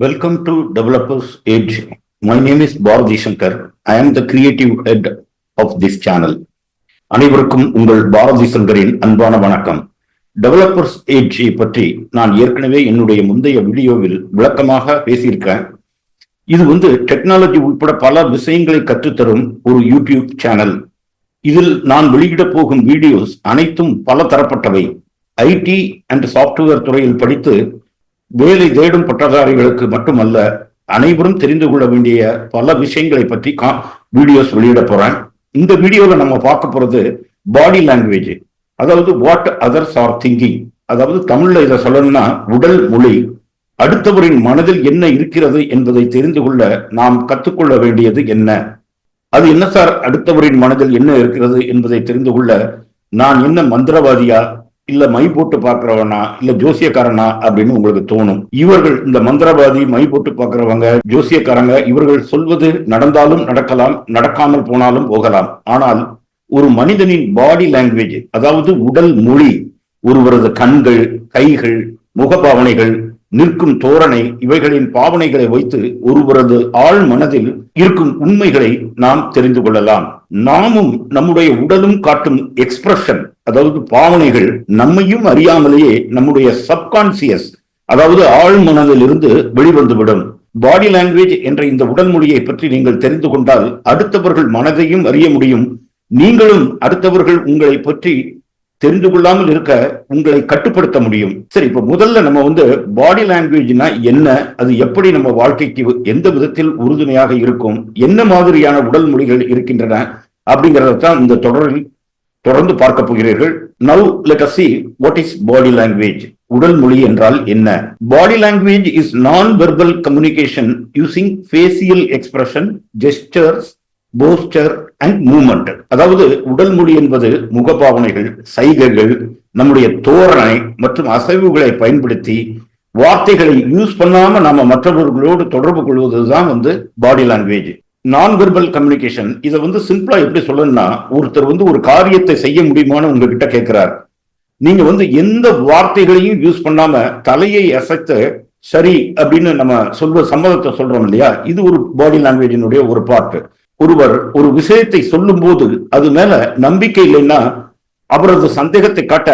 Welcome to Developers Edge. My name is Bharati Shankar. I am the creative head of this channel. அனைவருக்கும் உங்கள் பாரதி சங்கரின் அன்பான வணக்கம் developers age பற்றி நான் ஏற்கனவே என்னுடைய முந்தைய வீடியோவில் விளக்கமாக பேசியிருக்கேன் இது வந்து டெக்னாலஜி உட்பட பல விஷயங்களை கற்றுத்தரும் ஒரு யூடியூப் சேனல் இதில் நான் வெளியிட போகும் வீடியோஸ் அனைத்தும் பல தரப்பட்டவை ஐடி அண்ட் சாஃப்ட்வேர் துறையில் படித்து வேலை தேடும் பட்டதாரிகளுக்கு மட்டுமல்ல அனைவரும் தெரிந்து கொள்ள வேண்டிய பல விஷயங்களை பற்றி கா வீடியோஸ் வெளியிட போறேன். இந்த வீடியோல நம்ம பார்க்க போறது பாடி லாங்குவேஜ் அதாவது வாட் அதர்ஸ் ஆர் திங்கிங் அதாவது தமிழ்ல இதை சொல்லணும்னா உடல் மொழி அடுத்தவரின் மனதில் என்ன இருக்கிறது என்பதை தெரிந்து கொள்ள நாம் கற்றுக்கொள்ள வேண்டியது என்ன? அது என்ன சார்? அடுத்தவரின் மனதில் என்ன இருக்கிறது என்பதை தெரிந்து கொள்ள நான் என்ன மந்திரவாதியா? இல்ல மை போட்டு பாக்குறவனா இல்ல ஜோசியக்காரனா அப்படின்னு உங்களுக்கு தோணும். இவர்கள் இந்த மந்திரவாதி மை போட்டு பாக்குறவங்க ஜோசியக்காரங்க இவர்கள் சொல்வது நடந்தாலும் நடக்கலாம் நடக்காமல் போனாலும் போகலாம். ஆனால் ஒரு மனிதனின் பாடி லாங்குவேஜ் அதாவது உடல் மொழி ஒருவரது கண்கள் கைகள் முகபாவனைகள் நிற்கும் தோரணை இவைகளின் பாவனைகளை வைத்து ஒருவரது ஆழ் மனதில் இருக்கும் உண்மைகளை நாம் தெரிந்து கொள்ளலாம். நாமும் நம்முடைய உடலும் காட்டும் எக்ஸ்பிரஷன் அதாவது பாவனைகள் நம்மையும் அறியாமலேயே நம்முடைய சப்கான்சியஸ் அதாவது ஆழ் மனதில் இருந்து வெளிவந்துவிடும். பாடி லாங்குவேஜ் என்ற இந்த உடல் மொழியை பற்றி நீங்கள் தெரிந்து கொண்டால் அடுத்தவர்கள் மனதையும் அறிய முடியும். நீங்களும் அடுத்தவர்கள் உங்களை பற்றி தெரிந்து கொள்ளாமல் இருக்க உங்களை கட்டுப்படுத்த முடியும். சரி இப்ப முதல்ல நம்ம வந்து பாடி லாங்குவேஜ்னா என்ன? அது எப்படி நம்ம வாழ்க்கைக்கு எந்த விதத்தில் உறுதுணையாக இருக்கும்? என்ன மாதிரியான உடல் மொழிகள் இருக்கின்றன? அப்படிங்கறத தான் இந்த தொடரில் தொடர்ந்து பார்க்க போகிறீர்கள். Now let us see what is body language உடல் மொழி என்றால் என்ன? Body language is non verbal communication using facial expression gestures posture and movement அதாவது உடல் மொழி என்பது முகபாவனைகள் சைகைகள் நம்முடைய தோரணை மற்றும் அசைவுகளை பயன்படுத்தி வார்த்தைகளை யூஸ் பண்ணாம நாம மற்றவர்களோடு தொடர்பு கொள்வதுதான் வந்து body language non verbal communication இதை வந்து சிம்பிளா எப்படி சொல்லணும்னா ஒருத்தர் வந்து ஒரு காரியத்தை செய்ய முடியுமான்னு உங்ககிட்ட கேட்கிறார். நீங்க வந்து எந்த வார்த்தைகளையும் யூஸ் பண்ணாம தலையை அசைத்து சரி அப்படின்னு நம்ம சொல்வ சம்மதத்தை சொல்றோம் இல்லையா? இது ஒரு பாடி லாங்குவேஜினுடைய ஒரு பார்ட் ஒருவர் ஒரு விஷயத்தை சொல்லும் போது அது மேல நம்பிக்கை இல்லைன்னா அவரது சந்தேகத்தை காட்ட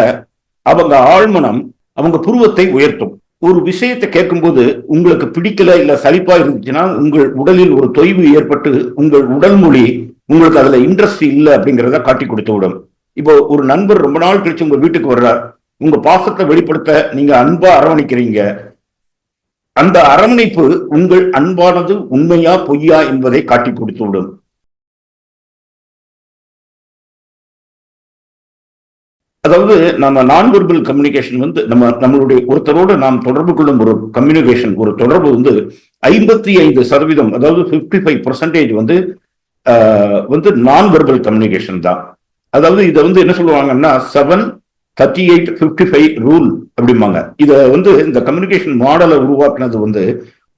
அவங்க ஆழ்மனம் அவங்க புருவத்தை உயர்த்தும். ஒரு விஷயத்தை கேட்கும்போது உங்களுக்கு பிடிக்கல இல்ல சலிப்பா இருந்துச்சுன்னா உங்கள் உடலில் ஒரு தொய்வு ஏற்பட்டு உங்கள் உடல் மொழி உங்களுக்கு அதுல இன்ட்ரெஸ்ட் இல்லை அப்படிங்கிறத காட்டி கொடுத்து விடும். இப்போ ஒரு நண்பர் ரொம்ப நாள் கழிச்சு உங்க வீட்டுக்கு வர்றார். உங்க பாசத்தை வெளிப்படுத்த நீங்க அன்பா அரவணைக்கிறீங்க. அந்த அரவணைப்பு உங்கள் அன்பானது உண்மையா பொய்யா என்பதை காட்டி கொடுத்துவிடும். அதாவது நம்ம நான் வெர்பல் கம்யூனிகேஷன் வந்து நம்ம நம்மளுடைய ஒருத்தரோடு நாம் தொடர்பு கொள்ளும் ஒரு கம்யூனிகேஷன் ஒரு தொடர்பு வந்து ஐம்பத்தி ஐந்து சதவீதம் அதாவது பிப்டி ஃபைவ் பர்சன்டேஜ் வந்து வந்து நான் வெர்பல் கம்யூனிகேஷன் தான். அதாவது இதை வந்து என்ன சொல்லுவாங்கன்னா seven thirty eight fifty five rule அப்படிம்பாங்க. இதை வந்து இந்த கம்யூனிகேஷன் மாடலை உருவாக்குனது வந்து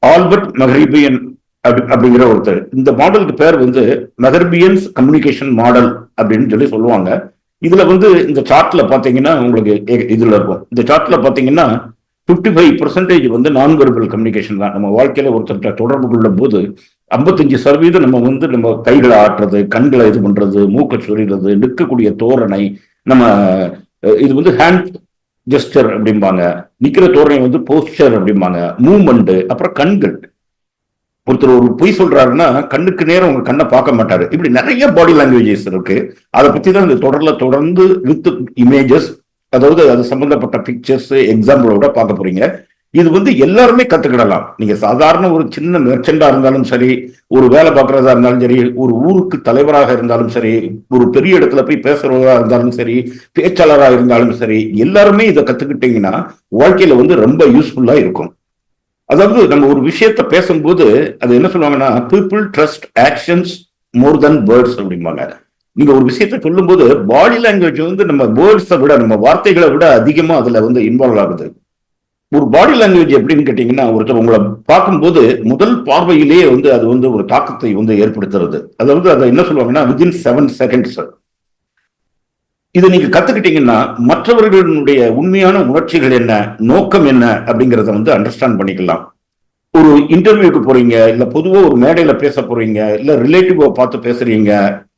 ஆல்பர்ட் மெஹரிபியன் அப்படி அப்படிங்கிற ஒருத்தர். இந்த மாடலுக்கு பேர் வந்து மெஹர்பியன்ஸ் கம்யூனிகேஷன் மாடல் அப்படின்னு சொல்லி சொல்லுவாங்க. இதுல வந்து இந்த சார்ட்ல பாத்தீங்கன்னா உங்களுக்கு இதுல இருக்கும். இந்த சார்ட்ல பாத்தீங்கன்னா பிப்டி ஃபைவ் பர்சன்டேஜ் வந்து நான் வெர்பல் கம்யூனிகேஷன் தான். நம்ம வாழ்க்கையில ஒருத்தர்கிட்ட தொடர்பு கொள்ளும் போது ஐம்பத்தஞ்சு சதவீதம் நம்ம வந்து நம்ம கைகளை ஆட்டுறது கண்களை இது பண்றது மூக்க சொறிறது நிற்கக்கூடிய தோரணை நம்ம இது வந்து ஹேண்ட் ஜெஸ்டர் அப்படிம்பாங்க. நிக்கிற தோரணை வந்து போஸ்டர் அப்படிம்பாங்க. மூமெண்ட் அப்புறம் கண்கள். ஒருத்தர் ஒரு பொய் சொல்றாருன்னா கண்ணுக்கு நேரம் உங்க கண்ணை பார்க்க மாட்டாரு. இப்படி நிறைய பாடி லாங்குவேஜஸ் இருக்கு. அதை பத்தி தான் இந்த தொடர்ல தொடர்ந்து வித் இமேஜஸ் அதாவது அது சம்பந்தப்பட்ட பிக்சர்ஸ் எக்ஸாம்பிளோட பார்க்க போறீங்க. இது வந்து எல்லாருமே கத்துக்கிடலாம். நீங்க சாதாரண ஒரு சின்ன மெர்ச்சண்டா இருந்தாலும் சரி ஒரு வேலை பார்க்கறதா இருந்தாலும் சரி ஒரு ஊருக்கு தலைவராக இருந்தாலும் சரி ஒரு பெரிய இடத்துல போய் பேசுறவராக இருந்தாலும் சரி பேச்சாளராக இருந்தாலும் சரி எல்லாருமே இதை கத்துக்கிட்டீங்கன்னா வாழ்க்கையில வந்து ரொம்ப யூஸ்ஃபுல்லா இருக்கும். அதாவது நம்ம ஒரு விஷயத்த பேசும்போது அது என்ன சொல்லுவாங்கன்னா people trust actions more than words அப்படிம்பாங்க. நீங்க ஒரு விஷயத்த சொல்லும்போது பாடி லாங்குவேஜ் வந்து நம்ம வேர்ட்ஸை விட நம்ம வார்த்தைகளை விட அதிகமா அதுல வந்து இன்வால்வ் ஆகுது. ஒரு பாடி லாங்குவேஜ் எப்படின்னு கேட்டீங்கன்னா ஒருத்தர் உங்களை பார்க்கும்போது முதல் பார்வையிலேயே வந்து அது வந்து ஒரு தாக்கத்தை வந்து ஏற்படுத்துறது. அதாவது அதை என்ன சொல்லுவாங்கன்னா வித்தின் செவன் செகண்ட்ஸ் இதை நீங்க கத்துக்கிட்டீங்கன்னா மற்றவர்களுடைய உண்மையான உணர்ச்சிகள் என்ன நோக்கம் என்ன அப்படிங்கிறத வந்து அண்டர்ஸ்டாண்ட் பண்ணிக்கலாம். ஒரு இன்டர்வியூக்கு போறீங்க இல்ல பொதுவா ஒரு மேடையில பேச போறீங்க இல்ல ரிலேட்டிவா பார்த்து பேசுறீங்க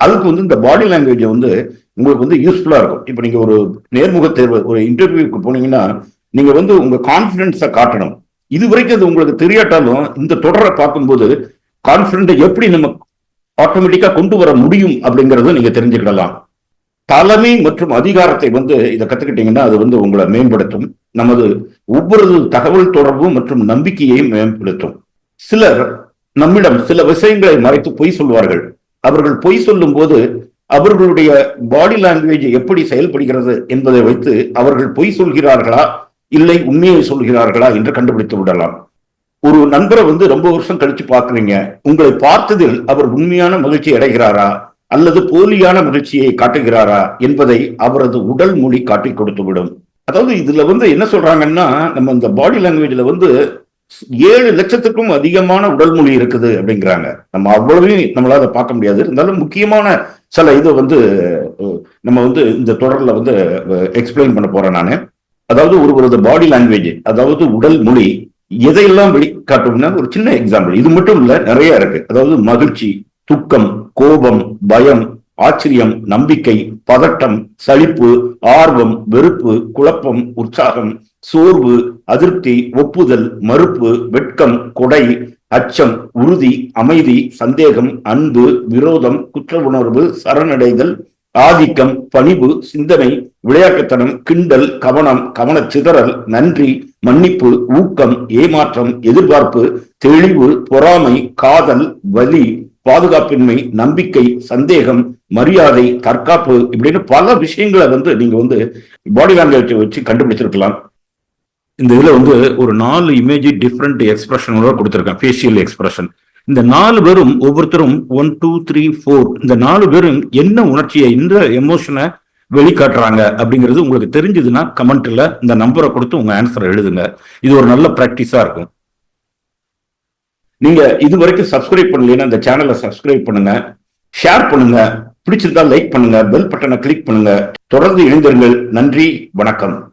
அதுக்கு வந்து இந்த பாடி லாங்குவேஜ் வந்து உங்களுக்கு வந்து யூஸ்ஃபுல்லா இருக்கும். இப்போ நீங்க ஒரு நேர்முக தேர்வு ஒரு இன்டர்வியூக்கு போனீங்கன்னா நீங்க வந்து உங்க கான்பிடன்ஸை காட்டணும். இது வரைக்கும் அது உங்களுக்கு தெரியாட்டாலும் இந்த தொடரை பார்க்கும்போது கான்பிடன்ட் எப்படி நம்ம ஆட்டோமேட்டிக்கா கொண்டு வர முடியும் அப்படிங்கறத நீங்க தெரிஞ்சுக்கிடலாம். தலைமை மற்றும் அதிகாரத்தை வந்து இதை கத்துக்கிட்டீங்கன்னா அது வந்து உங்களை மேம்படுத்தும். நமது ஒவ்வொரு தகவல் தொடர்பு மற்றும் நம்பிக்கையையும் மேம்படுத்தும். சிலர் நம்மிடம் சில விஷயங்களை மறைத்து பொய் சொல்வார்கள். அவர்கள் பொய் சொல்லும் போது அவர்களுடைய பாடி லாங்குவேஜ் எப்படி செயல்படுகிறது என்பதை வைத்து அவர்கள் பொய் சொல்கிறார்களா இல்லை உண்மையை சொல்கிறார்களா என்று கண்டுபிடித்து விடலாம். ஒரு நண்பரை வந்து ரொம்ப வருஷம் கழிச்சு பாக்குறீங்க உங்களை பார்த்ததில் அவர் உண்மையான மகிழ்ச்சி அடைகிறாரா? அல்லது போலியான மகிழ்ச்சியை காட்டுகிறாரா? என்பதை அவரது உடல் மொழி காட்டி கொடுத்து விடும். அதாவது இதுல வந்து என்ன சொல்றாங்கன்னா நம்ம இந்த பாடி லாங்குவேஜ்ல வந்து ஏழு லட்சத்துக்கும் அதிகமான உடல் மொழி இருக்குது அப்படிங்கிறாங்க. நம்ம அவ்வளவையும் நம்மளால பார்க்க முடியாது. இருந்தாலும் முக்கியமான சில இது வந்து நம்ம வந்து இந்த தொடர்ல வந்து எக்ஸ்பிளைன் பண்ண போறேன் நான். அதாவது ஒருவரது பாடி லாங்குவேஜ் அதாவது உடல் மொழி எதையெல்லாம் வெளிக்காட்டும்னா ஒரு சின்ன எக்ஸாம்பிள் இது மட்டும் இல்ல நிறைய இருக்கு. அதாவது மகிழ்ச்சி துக்கம் கோபம் பயம் ஆச்சரியம் நம்பிக்கை பதட்டம் சளிப்பு ஆர்வம் வெறுப்பு குழப்பம் உற்சாகம் சோர்வு அதிருப்தி ஒப்புதல் மறுப்பு வெட்கம் கொடை அச்சம் உறுதி அமைதி சந்தேகம் அன்பு விரோதம் குற்ற உணர்வு சரணடைதல் ஆதிக்கம் பணிவு சிந்தனை விளையாட்டுத்தனம் கிண்டல் கவனம் கவனச்சிதறல் நன்றி மன்னிப்பு ஊக்கம் ஏமாற்றம் எதிர்பார்ப்பு தெளிவு பொறாமை காதல் வலி பாதுகாப்பின்மை நம்பிக்கை சந்தேகம் மரியாதை தற்காப்பு இப்படின்னு பல விஷயங்களை வந்து நீங்க வந்து பாடி லாங்குவேஜ் வச்சு கண்டுபிடிச்சிருக்கலாம். இந்த இதுல வந்து ஒரு நாலு இமேஜ் டிஃப்ரெண்ட் எக்ஸ்பிரஷனோட கொடுத்துருக்கேன். ஃபேஷியல் எக்ஸ்பிரஷன் இந்த நாலு பேரும் ஒவ்வொருத்தரும் ஒன் டூ த்ரீ ஃபோர் இந்த நாலு பேரும் என்ன உணர்ச்சியை இந்த எமோஷனை வெளிக்காட்டுறாங்க அப்படிங்கிறது உங்களுக்கு தெரிஞ்சதுன்னா கமெண்ட்ல இந்த நம்பரை கொடுத்து உங்க ஆன்சரை எழுதுங்க. இது ஒரு நல்ல ப்ராக்டிஸா இருக்கும். நீங்க இது வரைக்கும் சப்ஸ்கிரைப் பண்ணலைன்னா இந்த சேனலை சப்ஸ்கிரைப் பண்ணுங்க. ஷேர் பண்ணுங்க. பிடிச்சிருந்தா லைக் பண்ணுங்க. பெல் பட்டனை கிளிக் பண்ணுங்க. தொடர்ந்து இணைந்திருங்கள். நன்றி. வணக்கம்.